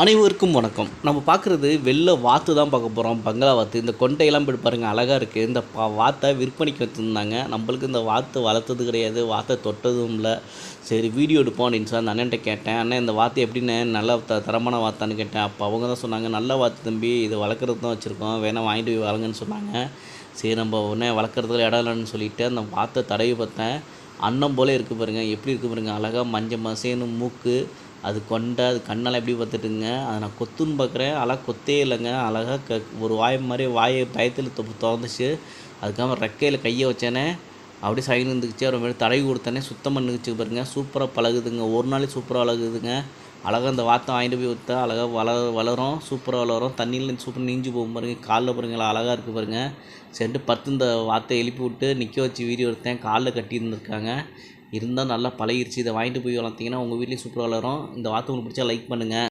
அனைவருக்கும் வணக்கம். நம்ம பார்க்குறது வெளில வாத்து தான் பார்க்க போகிறோம் பங்களா வாத்து. இந்த கொண்டையெல்லாம் போய் பாருங்கள் அழகாக இருக்குது இந்த பா வாத்தை விற்பனைக்கு வச்சுருந்தாங்க. நம்மளுக்கு இந்த வாத்து வளர்த்தது கிடையாது. வாத்தை தொட்டதும் இல்லை. சரி வீடியோ எடுப்போம் அப்படின்னு சொல்லி அந்த அண்ணன்ட்ட கேட்டேன். அண்ணன் இந்த வாத்து எப்படின்னு நல்ல த தரமான வாத்தான்னு கேட்டேன். அப்போ அவங்க தான் சொன்னாங்க நல்ல வாத்து தம்பி இது வளர்க்குறது தான் வச்சுருக்கோம். வேணால் வாங்கிட்டு போய் வளங்கன்னு சொன்னாங்க. சரி நம்ம உடனே வளர்க்குறதுல இடம் இல்லைன்னு சொல்லிட்டு அந்த வாத்தை தடவி பார்த்தேன். அன்னம் போல இருக்குது பாருங்கள் எப்படி இருக்குது பாருங்கள் அழகாக மஞ்சள் மசேன்னு மூக்கு அது கொண்டை அது கண்ணெல்லாம் எப்படி பார்த்துட்டுங்க? அதை நான் கொத்துன்னு பார்க்குறேன். அழகாக கொத்தே இல்லைங்க. அழகாக க ஒரு வாய் மாதிரி வாயை பயத்தில் திறந்துச்சு அதுக்காக ரெக்கையில் கையை வச்சேனே. அப்படியே சைடு இருந்துச்சு அப்புறம் தடவி கொடுத்தனே. சுத்தம் பண்ணிச்சு பாருங்க. சூப்பராக பழகுதுங்க. ஒரு நாளே சூப்பராக பழகுதுங்க. அழகாக அந்த வாத்தை வாங்கிட்டு போய் விற்றா அழகாக வள வளரும் சூப்பராக வளரும். தண்ணியில் சூப்பர் நீஞ்சு போகும் பாருங்கள் காலில் பாருங்கள் அழகாக இருக்குது பாருங்கள் சென்று பத்து இந்த வாத்தை எழுப்பி விட்டு நிற்க வச்சு வீடியோ எடுத்தேன். காலில் கட்டி இருந்திருக்காங்க இருந்தால் நல்லா பழகிருச்சு. இதை வாங்கிட்டு போய் வளர்த்திங்கன்னா உங்கள் வீட்லேயும் சூப்பராக வளரும். இந்த வார்த்தை உங்களுக்கு பிடிச்சா லைக் பண்ணுங்கள்